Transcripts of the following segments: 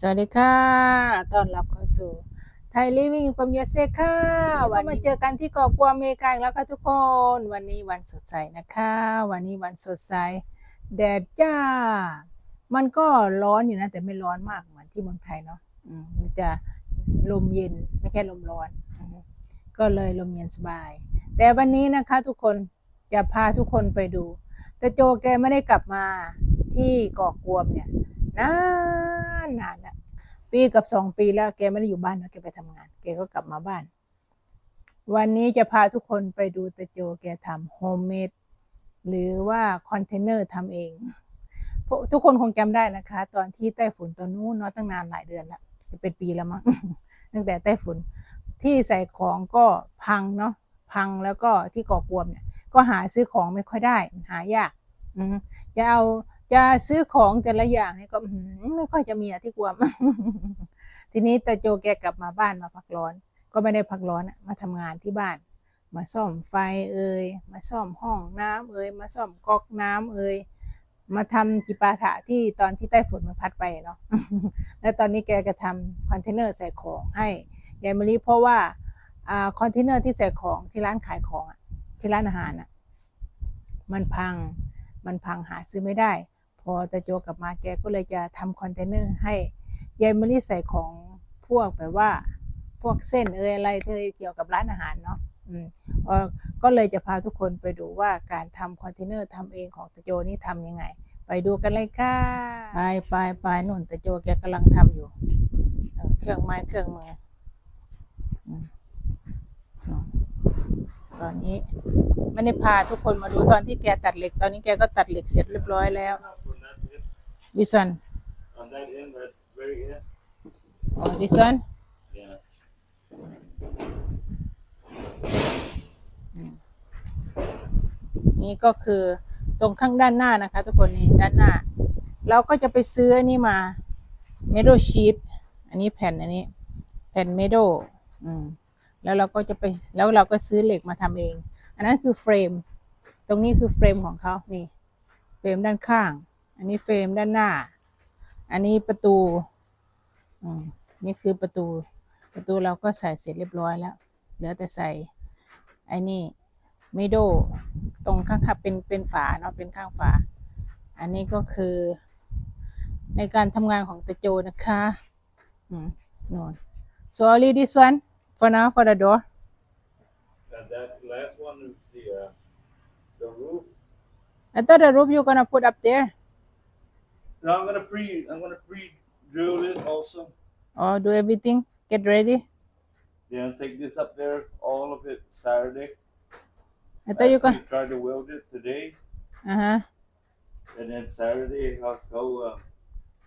สวัสดีค่ะต้อนรับเข้าสู่ไทยลิวิ่งความเยสเซค่ะ วันนี้มาเจอกันที่เกาะกัวอเมริกาอีกแล้วค่ะทุกคน วันนี้วันสดใสนะคะ วันนี้วันสดใส แดดจ้า มันก็ร้อนอยู่นะ แต่ไม่ร้อนมากเหมือนที่เมืองไทยเนาะอืมมันจะลมเย็นไม่ใช่ลมร้อนอืมก็เลยลมเย็นสบาย แต่วันนี้นะคะทุกคนจะพาทุกคนไปดู แต่โจแกไม่ได้กลับมาที่เกาะกวมเนี่ยนาน นานแล้วปีกับสองปีแล้วแกไม่ได้อยู่บ้านนะแกไปทำงาน แกก็กลับมาบ้าน วันนี้จะพาทุกคนไปดูตะโจแกทำโฮมเมดหรือว่าคอนเทนเนอร์ทำเอง ทุกคนคงจำได้นะคะ ตอนที่ไต้ฝุ่นตอนนู้นเนาะตั้งนานหลายเดือนล้วจะเป็นปีแล้วมั้งตั้งแต่ไต้ฝุ่นที่ใส่ของก็พังเนาะพังแล้วก็ที่ก่อกวมเนี่ย ก็หาซื้อของไม่ค่อยได้ หายากจะเอา จะซื้อของแต่ละอย่างนี่ก็ไม่ค่อยจะมีอะที่กวทีนี้แต่โจแกกลับมาบ้านมาพักร้อน ก็ไม่ได้พักร้อนอะมาทำงานที่บ้าน มาซ่อมไฟเอ่ยมาซ่อมห้องน้ำเอ่ยมาซ่อมก๊อกน้ำเอ่ยมาทำจิปาถะที่ตอนที่ใต้ฝุ่นมันพัดไปเนาะแล้วตอนนี้แกก็ทำคอนเทนเนอร์ใส่ของให้ยายมะลิเพราะว่าอ่าคอนเทนเนอร์ที่ใส่ของที่ร้านขายของอะที่ร้านอาหารอะมันพังมันพังหาซื้อไม่ได้ อตาโจกลับมาแกก็เลยจะทำคอนเทนเนอร์ให้ยายมะลิใส่ของพวกแบบว่า พวกเส้นเอยอะไรเอยเกี่ยวกับร้านอาหารเนาะอืมเออก็เลยจะพาทุกคนไปดูว่าการทำคอนเทนเนอร์ทำเองของตาโจนี่ทำยังไง ไปดูกันเลยค่ะไปไปไปนุ่นตาโจแกกำลังทำอยู่ เครื่องไม้เครื่องมืออืมตอนนี้ไม่ได้พาทุกคนมาดูตอนที่แกตัดเหล็ก ตอนนี้แกก็ตัดเหล็กเสร็จเรียบร้อยแล้ว On that end, วิสัน on that end, that very end. อ๋อดิสัน Yeah. นี่ก็คือตรงข้างด้านหน้านะคะ ทุกคนนี่ด้านหน้า เราก็จะไปซื้ออันนี้มาเมโดชีตอันนี้แผ่นอันนี้ แผ่นเมโดอืมแล้วเราก็จะไปแล้วเราก็ซื้อเหล็กมาทำเอง อันนั้นคือเฟรม ตรงนี้คือเฟรมของเขานี่ เฟรมด้านข้าง อันนี้เฟรมด้านหน้า อันนี้ประตูอืมนี่คือประตู ประตูเราก็ใส่เสร็จเรียบร้อยแล้ว เหลือแต่ใส่ไอ้นี่เมโดตรงข้างๆเป็นเป็นฝาเนาะเป็นข้างฝา อันนี้ก็คือ ในการทำงานของตะโจนะคะอืมโน่น so only this one for now for the door And that last one is the, uh, the roof. I thought the roof you're gonna put up there Now I'm gonna pre I'm gonna pre drill it also. Oh, do everything. Get ready. Yeah, take this up there, all of it Saturday. I thought you can. Try to weld it today. Uh huh. And then Saturday I'll go. Uh,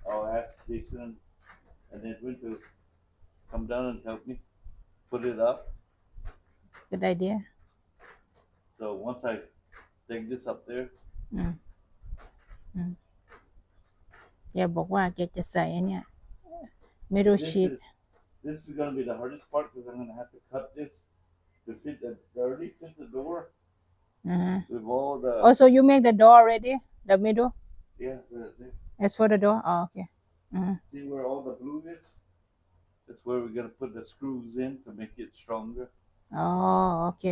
I'll ask Jason and Edwin to come down and help me put it up. Good idea. So once I take this up there. Mm. Mm. แกบอกว่าแกจะใส่อันเนี้ย middle this sheet is, this is gonna be the hardest part because I'm gonna have to cut this to fit the, they already fit the door uh huh with all the, also you make the door already the middle yeah, the, the, as for the door oh okay uh-huh. see where all the glue is? That's where we're gonna put the screws in to make it stronger. อ๋อโอเค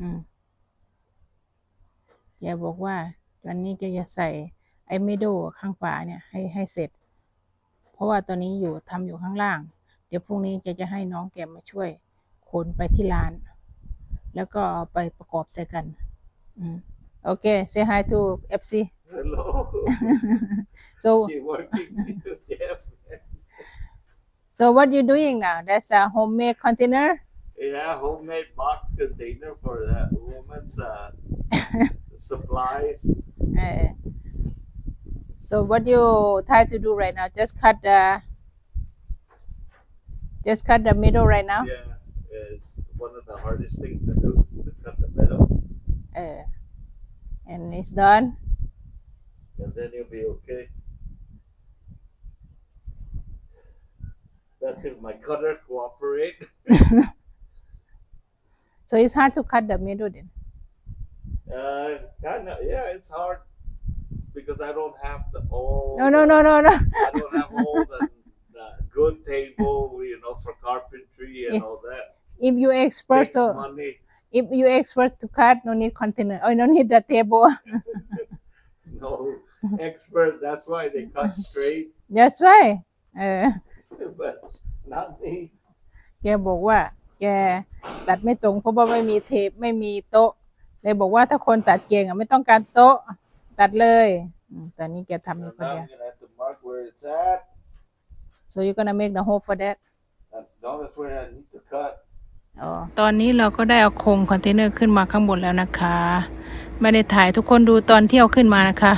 อืมแกบอกว่าวันนี้แกจะใส่ ไอ้มิโดข้างฝาเนี่ยให้ให้เสร็จ เพราะว่าตอนนี้อยู่ทำอยู่ข้างล่าง เดี๋ยวพรุ่งนี้จะจะให้น้องแกมาช่วยขนไปที่ร้าน แล้วก็เอาไปประกอบใส่กันอืมโอเค say hi to FC Hello. so she working yeah. so what you doing now that's a homemade container yeah, homemade box container for that woman's uh, supplies. Uh, so what you try to do right now? Just cut the just cut the middle right now. Yeah, it's one of the hardest things to do to cut the middle. Uh, and it's done. and then you'll be okay. That's if my cutter cooperate. So it's hard to cut the middle then. Uh, kind of, yeah, it's hard because I don't have the all. No, no, no, no, no. I don't have all the, the and all that. if you expert Takes so money. if you expert to cut no need container oh no need the table No expert. That's why they cut straight. that's why เออ but not me. แกบอกว่า แกตัดไม่ตรงเพราะว่าไม่มีเทปไม่มีโต๊ะ เลยบอกว่าถ้าคนตัดเก่งอ่ะไม่ต้องการโต๊ะ ตัดเลยอืมตอนนี้แกทำอยู่ And คน now เดียว I'm gonna have to mark where it's at. so you gonna make the hole for that And no, that's where I need to cut. ตอนนี้เราก็ได้เอาโครงคอนเทนเนอร์ขึ้นมาข้างบนแล้วนะคะ ไม่ได้ถ่ายทุกคนดูตอนที่เอาขึ้นมานะคะ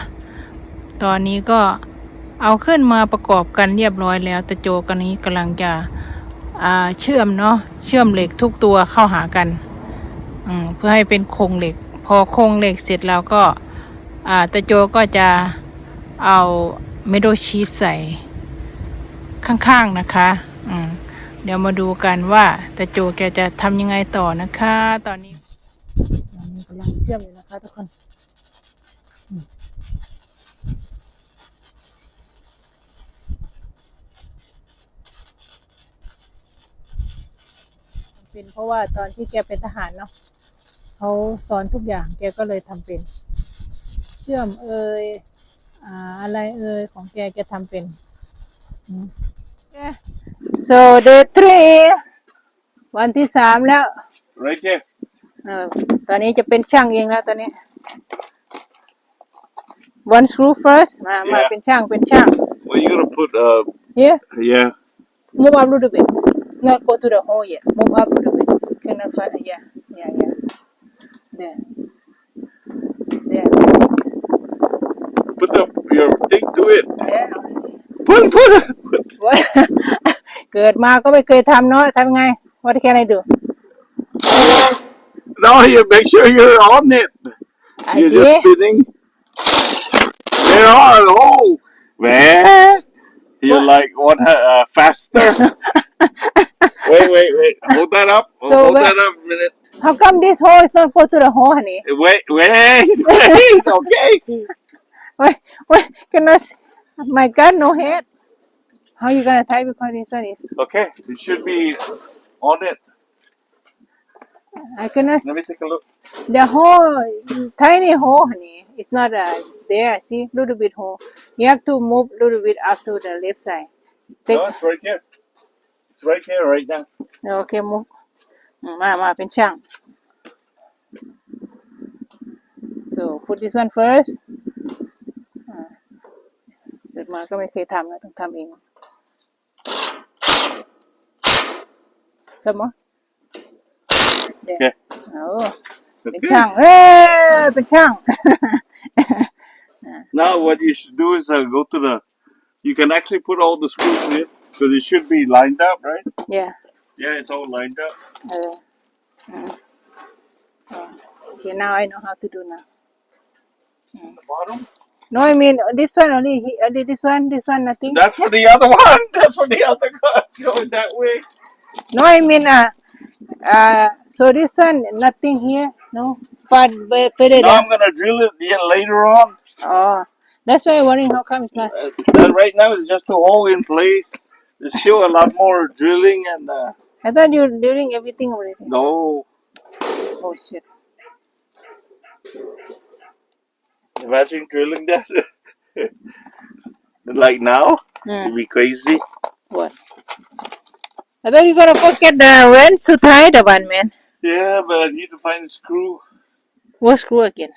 ตอนนี้ก็เอาขึ้นมาประกอบกันเรียบร้อยแล้ว แต่โจกันนี้กำลังจะอ่าเชื่อมเนาะเชื่อมเหล็กทุกตัวเข้าหากันอืมเพื่อให้เป็นโครงเหล็ก พอโครงเหล็กเสร็จแล้วก็ อ่าต่โจก็จะเอาเมโดชีสใส่ข้างๆนะคะอืมเดี๋ยวมาดูกันว่าต่โจแกจะทำยังไงต่อนะคะ ตอนนี้นนกำลังเชื่อมอยู่นะคะทุกคนเป็นเพราะว่าตอนที่แกเป็นทหารเนาะเขาสอนทุกอย่างแกก็เลยทำเป็น เชื่อมเอ่ยอ่าอะไรเอ่ยของแกแกทำเป็นอืม so day three วันที่สามแล้ว Right there. เออตอนนี้จะเป็นช่างเองแล้วตอนนี้ one screw first มา มา Yeah. เป็นช่าง เป็นช่าง Well, you're gonna put uh, here yeah. move up a little bit it's not go to the hole yet move up a little bit cannot find yeah yeah yeah there there Put up your thing to it. yeah Put, put it. What? เกิดมาก็ไม่เคยทำเนาะทำไง what can I do No, you make sure you're on it. I You're did. just spinning. There are. Oh, man. You're What? like what? Uh, faster. wait, wait, wait. Hold that up. So Hold where- that up a minute. how come this hole is not go to the hole honey Wait, wait, wait. Okay. Wait, wait, cannot. see. My God, no head. How you gonna type because this one is? Okay. It should be on it. I cannot. Let me take a look. The hole, tiny hole, honey. It's not uh, there. See, little bit hole. You have to move little bit up to the left side. Take. No, it's right here. It's right here, right now. Okay, move. อืมมามาเป็นช่าง so put this one first อ่า เกิดมาก็ไม่เคยทำนะต้องทำเองสมมติเดี๋ยว Okay. โอ้เป็น Okay. ช่าง เอ้ยเป็นช่าง Now what you should do is uh, go to the. You can actually put all the screws in because it should be lined up, right? yeah Yeah, it's all lined up. เอออืมอ๋อ okay now I know how to do now The bottom. No I mean this one only he- only this one this one nothing That's for the other one. That's for the other one. Going that way. No, I mean, uh, uh, so this one, nothing here, no? But, but, but it, I'm gonna drill it yeah, later on. oh, that's why I'm wondering how come it's not. Uh, right now it's just a hole in place. There's still a lot more drilling and uh, I thought you were doing everything already. no. Oh, shit. Imagine drilling that. like now, Hmm. it'd be crazy. What? I thought you were gonna forget the wrench to tie the one, man. Yeah, but I need to find a screw. What screw again?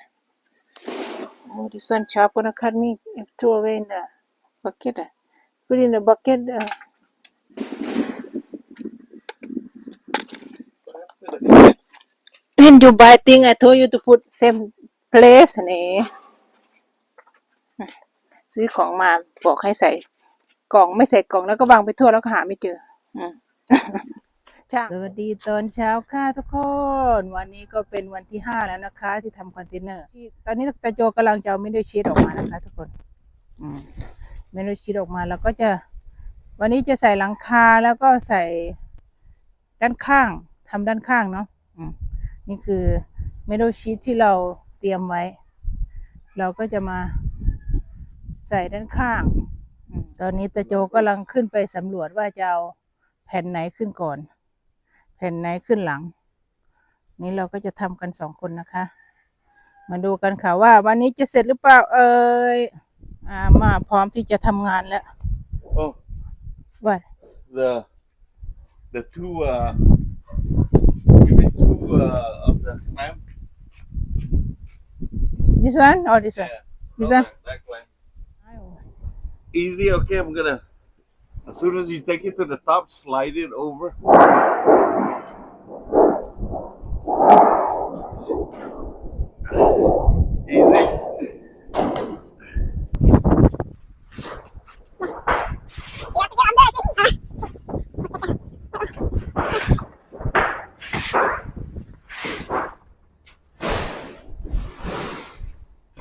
Oh, this one sharp gonna cut me. and Throw away in the bucket. Uh. Put in the bucket. Uh. You buy thing, I told you to put same place นี่ ซื้อของมาบอกให้ใส่กล่องไม่ใส่กล่องแล้วก็วางไปทั่วแล้วก็หาไม่เจอ อืมช่างสวัสดีตอนเช้าค่ะทุกคน วันนี้ก็เป็นวันที่ห้าแล้วนะคะ ที่ทำคอนเทนเนอร์ที่ตอนนี้ตาโจกำลังจะเอาเมนูชีสออกมานะคะ ทุกคนอืมเมนูชีสออกมาแล้วก็จะ วันนี้จะใส่หลังคาแล้วก็ใส่ด้านข้างทำด้านข้างเนาะนี่คือเมนูชีสที่เราเตรียมไว้ เราก็จะมา ใส่ด้านข้างอืมตอนนี้ตาโจกำลังขึ้นไปสำรวจว่าจะเอาแผ่นไหนขึ้นก่อน แผ่นไหนขึ้นหลัง นี่เราก็จะทำกันสองคนนะคะ มาดูกันค่ะว่า วันนี้จะเสร็จหรือเปล่าเอ่ยอ่ามาพร้อมที่จะทำงานแล้ว Oh, ว่า the the two uh, give me two uh, of the clamp. this one or this one Yeah. This no, one? that- that clamp. Easy. Okay, I'm gonna. As soon as you take it to the top, slide it over. Easy.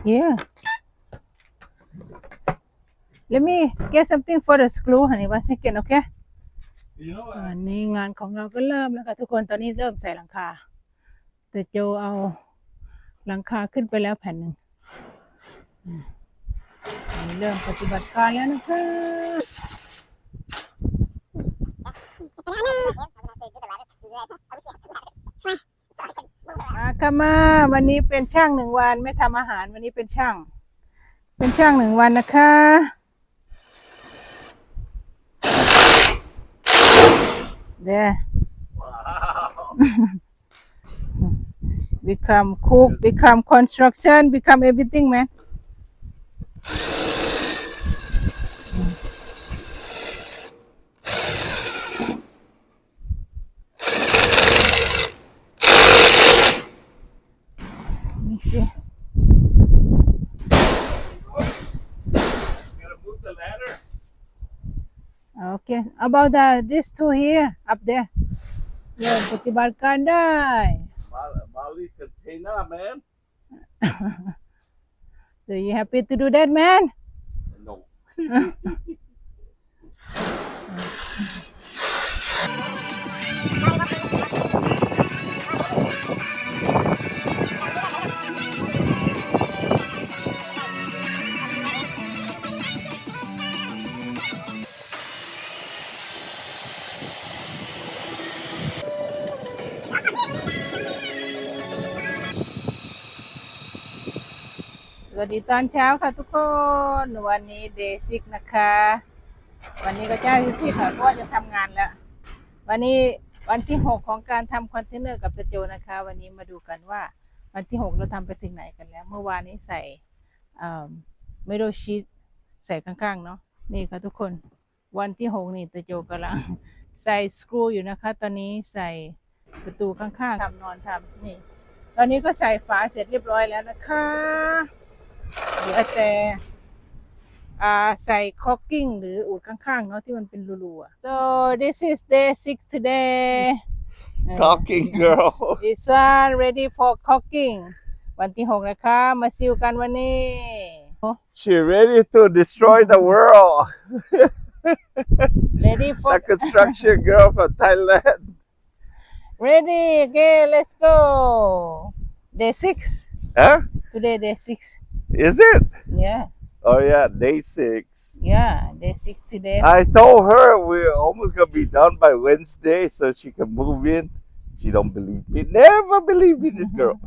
yeah let me get something for the screw honey one second okay You know, อันนี้งานของเราก็เริ่มแล้วค่ะทุกคนตอนนี้เริ่มใส่หลังคา แต่โจเอาหลังคาขึ้นไปแล้วแผ่นหนึ่งอืมอันนี้เริ่มปฏิบัติการแล้วนะคะมาค่ะมาวันนี้เป็นช่างหนึ่งวันไม่ทำอาหารวันนี้เป็นช่าง เป็นช่างหนึ่งวันนะคะ there Wow. become cook become construction become everything man Let me see. gotta move the ladder. Okay. About the these two here up there. Yeah, Putih Barkandai. Maori container, man. so you happy to do that, man? No. วัสดีตอนเช้าค่ะทุกคน วันนี้เดซิกนะคะ วันนี้ก็เจ้าที่ค่ะเพราะว่าจะทำงานแล้ว วันนี้วันที่หกของการทำคอนเทนเนอร์กับตะโจนะคะ วันนี้มาดูกันว่า วันที่หกเราทำไปถึงไหนกันแล้ว เมื่อวานนี้ใส่ไม่โดชีตใส่ข้างๆเนาะนี่ค่ะทุกคนวันที่หกนี่ตะโจกำลังใส่สกรูอยู่นะคะ ตอนนี้ใส่ประตูข้างๆทำนอนทำนี่ ตอนนี้ก็ใส่ฝาเสร็จเรียบร้อยแล้วนะคะ หลือแต่อ่าใส่คอกกิ้งหรืออูดข้างๆเนาะที่มันเป็นรูๆอะ so this is day six today เออ Talking girl. this one ready for cooking วันที่หกนะคะ มาซิลกันวันนี้ She ready to destroy the world. ready for The construction girl from Thailand. ready okay let's go day six Huh? today day six Is it? yeah Oh yeah, day six. yeah day six today I told her we're almost gonna be done by Wednesday, so she can move in. She don't believe me. Never believe me, this girl.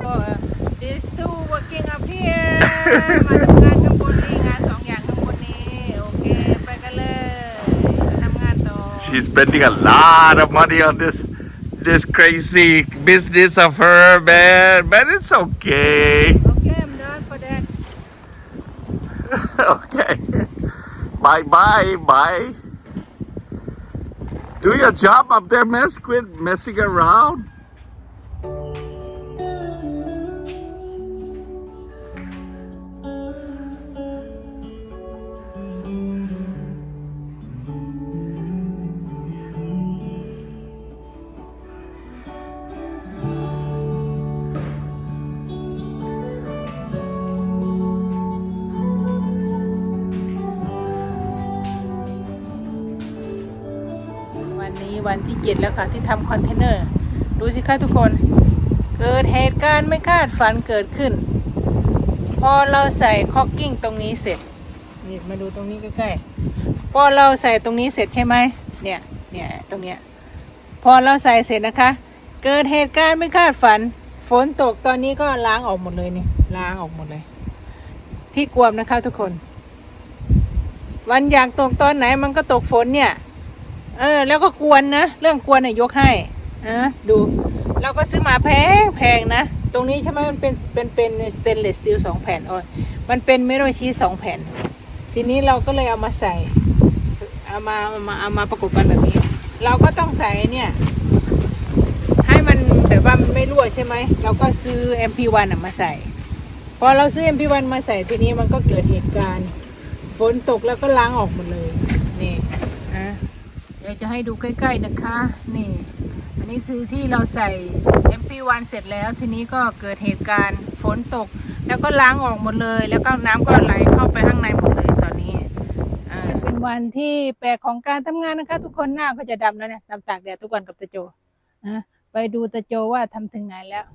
Oh, these two working up here spending a lot of money on this this crazy business of her, man. But it's okay. Okay, I'm done for that. okay. Bye bye bye. Do your job up there, man. Quit messing around. วันที่เจ็ดแล้วค่ะที่ทำคอนเทนเนอร์ ดูสิคะทุกคน เกิดเหตุการณ์ไม่คาดฝันเกิดขึ้น พอเราใส่คอกกิ้งตรงนี้เสร็จนี่มาดูตรงนี้ใกล้ๆพอเราใส่ตรงนี้เสร็จใช่ไหมเนี่ยเนี่ยตรงเนี้ยพอเราใส่เสร็จนะคะ เกิดเหตุการณ์ไม่คาดฝัน ฝนตกตอนนี้ก็ล้างออกหมดเลยนี่ล้างออกหมดเลย ที่กวมนะคะทุกคน วันอยากตกตอนไหนมันก็ตกฝนเนี่ย เออ แล้วก็กวนนะ เรื่องกวนเนี่ยยกให้อะดู เราก็ซื้อมาแพงแพงนะ ตรงนี้ใช่ไหมมันเป็นเป็นเป็นสเตนเลสสตีลสองแผ่นโอ้ยมันเป็นเมโลชีสสองแผ่น ทีนี้เราก็เลยเอามาใส่เอามาเอามาเอามาประกบกันแบบนี้ เราก็ต้องใส่เนี่ยให้มันแบบว่ามันไม่รั่วใช่ไหมเราก็ซื้อ MP1 อะมาใส่พอเราซื้อ MP1 มาใส่ทีนี้มันก็เกิดเหตุการณ์ฝนตกแล้วก็ล้างออกหมดเลย ดี๋ยวจะให้ดูใกล้ ๆนะคะ นี่ อันนี้คือที่เราใส่ MP1 เสร็จแล้วทีนี้ก็เกิดเหตุการณ์ฝนตก แล้วก็ล้างออกหมดเลย แล้วก็น้ำก็ไหลเข้าไปข้างในหมดเลยตอนนี้เป็นวันที่แปลกของการทำงานนะคะ ทุกคนหน้าก็จะดำแล้วเนี่ยดำตากแดดทุกวันกับตะโจนะไปดูตะโจว่าทำถึงไหนแล้ว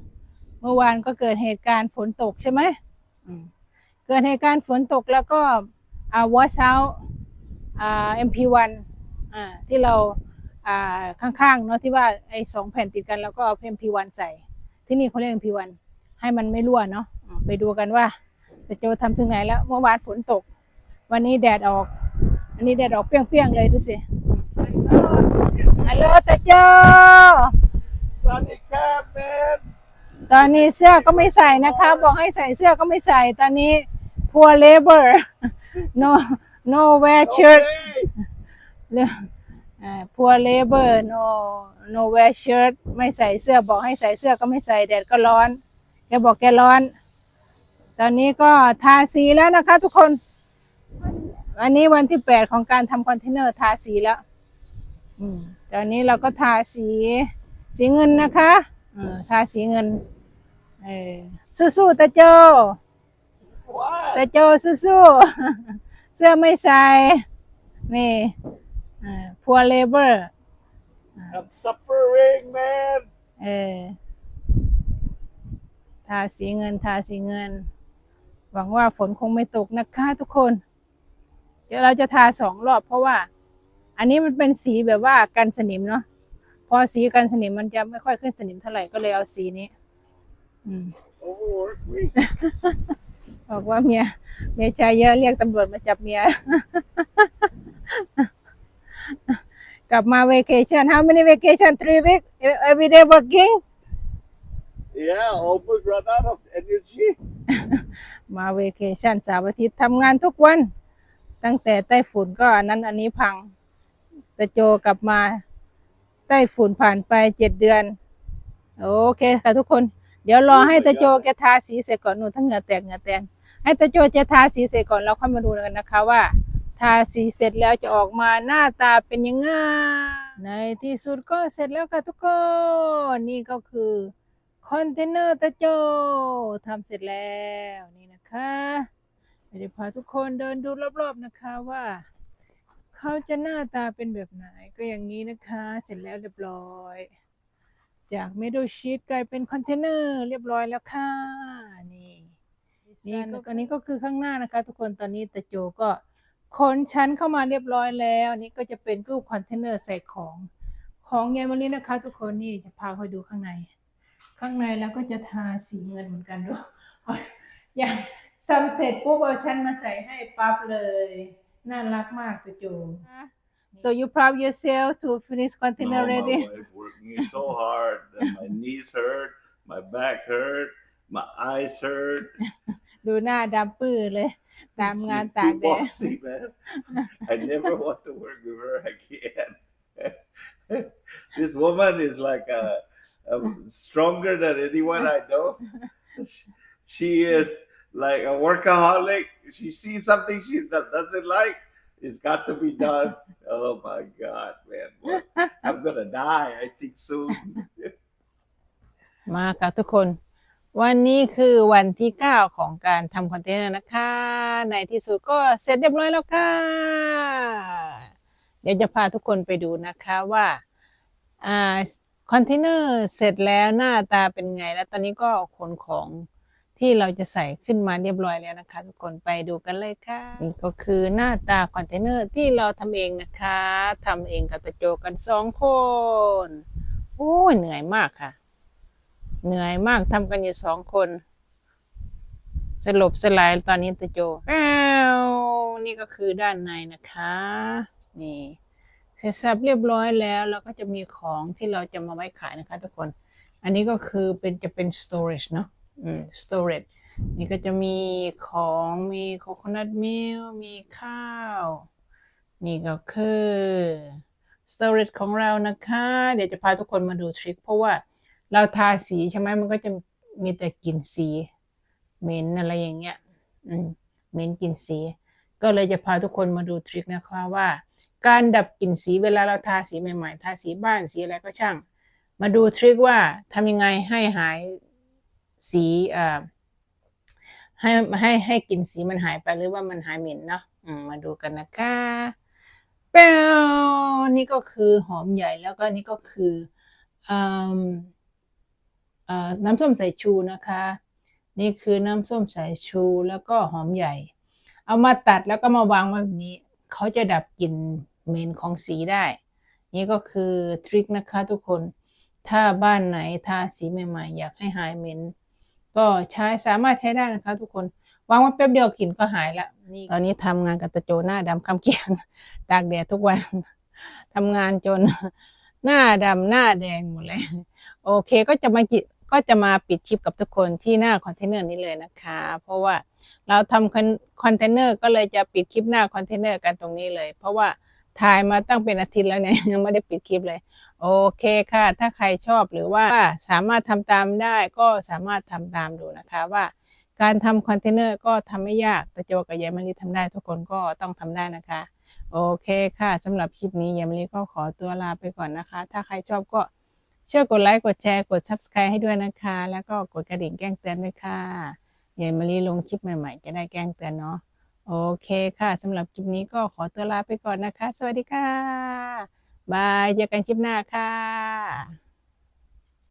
เมื่อวานก็เกิดเหตุการณ์ฝนตกใช่ไหมเกิดเหตุการณ์ฝนตกแล้วก็อ่าวอชเอาอ่า MP1 อ่าที่เราอ่าข้างๆเนาะที่ว่าไอ้สองแผ่นติดกันแล้วก็เอา MP1 ใส่ ที่นี่เขาเรียก MP1 ให้มันไม่รั่วเนาะอืมไปดูกันว่าจะโจทำถึงไหนแล้วเมื่อวานฝนตก วันนี้แดดออก อันนี้แดดออกเปรี้ยงๆเลยดูสิฮัลโหลตาโจ Sunny Cap, man. ตอนนี้เสื้อก็ไม่ใส่นะคะ บอกให้ใส่เสื้อก็ไม่ใส่ตอนนี้ poor labor no no wear shirt Okay. เรื่องอ่า poor labor no no wear shirt ไม่ใส่เสื้อบอกให้ใส่เสื้อก็ไม่ใส่แดดก็ร้อน แกบอกแกร้อน ตอนนี้ก็ทาสีแล้วนะคะทุกคนวันนี้วันที่แปดของการทำคอนเทนเนอร์ทาสีแล้วอืมตอนนี้เราก็ทาสีสีเงินนะคะเออทาสีเงินเออสู้ๆตาโจ What? ตาโจสู้ๆเสื้อไม่ใส่นี่อ่า poor labor I'm suffering, man. เออทาสีเงินทาสีเงิน หวังว่าฝนคงไม่ตกนะคะทุกคน เดี๋ยวเราจะทาสองรอบเพราะว่า อันนี้มันเป็นสีแบบว่ากันสนิมเนาะพอสีกันสนิมมันจะไม่ค่อยขึ้นสนิมเท่าไหร่ก็เลยเอาสีนี้ อืม Overwork me. บอกว่าเมียเมียใจเยอะเรียกตำรวจมาจับเมีย กลับมา vacation how many vacation three week every day working Yeah, almost run out of energy. มา vacation สามอาทิตย์ทำงานทุกวัน ตั้งแต่ไต้ฝุ่นก็อันนั้นอันนี้พังแต่โจกลับมาไต้ฝุ่นผ่านไปเจ็ดเดือน โอเคค่ะทุกคน เดี๋ยวรอให้ตาโจแกทาสีเสร็จก่อนหนูทั้งเหงื่อแตกเหงื่อแตนให้ตาโจจะทาสีเสร็จก่อนเราค่อยมาดูกันนะคะว่า ทาสีเสร็จแล้วจะออกมาหน้าตาเป็นยังไง ในที่สุดก็เสร็จแล้วค่ะทุกคน นี่ก็คือคอนเทนเนอร์ตะโจทำเสร็จแล้วนี่นะคะเดี๋ยวพาทุกคนเดินดูรอบๆนะคะว่าเขาจะหน้าตาเป็นแบบไหนก็อย่างนี้นะคะ เสร็จแล้วเรียบร้อย จากเมด l ชีตกลายเป็นคอนเทนเนอร์เรียบร้อยแล้วค่ะนี่นี่ก็อันนี้ก็คือข้างหน้านะคะ ทุกคนตอนนี้ตะโจก็ ขนชั้นเข้ามาเรียบร้อยแล้วอันนี่ก็จะเป็นรูปคอนเทนเนอร์ใส่ของ ของยายมะลินะคะ ทุกคนนี่จะพาไปดูข้างใน ข้างในแล้วก็จะทาสีเงินเหมือนกันด้วยอย่างซ้ำเสร็จปุ๊บเอาชั้นมาใส่ให้ปั๊บเลย น่ารักมากตะโจ so you proud yourself to finish container No, my ready wife working me so hard that my knees hurt, my back hurt, my eyes hurt. ดูหน้าดำปื้อเลย ตามงาน She's ตาก too แดด bossy, man. I never want to work with her again. this woman is like uh uh stronger than anyone I know. She is like a workaholic. She sees something she do- doesn't like, it's got to be done. Oh my God, man. Boy, I'm gonna die, I think soon. มาค่ะทุกคน วันนี้คือวันที่ 9 ของการทำคอนเทนเนอร์นะคะ ในที่สุดก็เสร็จเรียบร้อยแล้วค่ะ เดี๋ยวจะพาทุกคนไปดูนะคะว่าอ่าคอนเทนเนอร์เสร็จแล้วหน้าตาเป็นไง แล้วตอนนี้ก็ขนของที่เราจะใส่ขึ้นมาเรียบร้อยแล้วนะคะ ทุกคนไปดูกันเลยค่ะนี่ก็คือหน้าตาคอนเทนเนอร์ที่เราทำเองนะคะทำเองกับตะโจกันสองคน โอ้ยเหนื่อยมากค่ะ เหนื่อยมากทำกันอยู่สองคน สลบสลายตอนนี้ตะโจแป้วนี่ก็คือด้านในนะคะ นี่เสร็จสับเรียบร้อยแล้วเราก็จะมีของที่เราจะมาไว้ขายนะคะทุกคน อันนี้ก็คือเป็นจะเป็น storage เนาะอืม storage นี่ก็จะมีของมี coconut milk มีข้าว นี่ก็คือ storage ของเรานะคะ เดี๋ยวจะพาทุกคนมาดูทริคเพราะว่า เราทาสีใช่ไหมมันก็จะมีแต่กลิ่นสี เหม็นอะไรอย่างเงี้ย อืมเหม็นกลิ่นสี ก็เลยจะพาทุกคนมาดูทริคนะคะว่า การดับกลิ่นสีเวลาเราทาสีใหม่ๆ ทาสีบ้านสีอะไรก็ช่าง มาดูทริคว่าทำยังไงให้หายสีเอ่อให้ให้ให้กลิ่นสีมันหายไปหรือว่ามันหายเหม็นเนาะอืมมาดูกันนะคะแป้วนี่ก็คือหอมใหญ่แล้วก็นี่ก็คืออืมเอ่อ น้ำส้มสายชูนะคะ นี่คือน้ำส้มสายชูแล้วก็หอมใหญ่ เอามาตัดแล้วก็มาวางไว้แบบนี้เขาจะดับกลิ่นเหม็นของสีได้ นี่ก็คือทริคนะคะทุกคนถ้าบ้านไหนทาสีใหม่ๆ อยากให้หายเหม็นก็ใช้สามารถใช้ได้นะคะ ทุกคนวางไว้แป๊บเดียวกลิ่นก็หายละนี่ตอนนี้ทำงานกับตะโจหน้าดำคำเกียนตากแดดทุกวันทำงานจนหน้าดำหน้าแดงหมดเลย โอเคก็จะมาจิ ก็จะมาปิดคลิปกับทุกคนที่หน้าคอนเทนเนอร์นี้เลยนะคะ เพราะว่าเราทำคอนเทนเนอร์ก็เลยจะปิดคลิปหน้าคอนเทนเนอร์กันตรงนี้เลย เพราะว่าถ่ายมาตั้งเป็นอาทิตย์แล้วเนี่ยยังไม่ได้ปิดคลิปเลย โอเคค่ะ ถ้าใครชอบหรือว่าสามารถทำตามได้ก็สามารถทำตามดูนะคะว่าการทำคอนเทนเนอร์ก็ทำไม่ยากแต่โจกับยายมะลิทำได้ทุกคนก็ต้องทำได้นะคะ โอเคค่ะสำหรับคลิปนี้ยายมะลิก็ขอตัวลาไปก่อนนะคะ ถ้าใครชอบก็ ช่วยกดไลค์กดแชร์กด subscribe ให้ด้วยนะคะ แล้วก็กดกระดิ่งแจ้งเตือนด้วยค่ะยายมาลิลงคลิปใหม่ๆ จะได้แจ้งเตือนเนาะโอเคค่ะสำหรับคลิปนี้ก็ขอตัวลาไปก่อนนะคะ สวัสดีค่ะ บายเจอกันคลิปหน้าค่ะ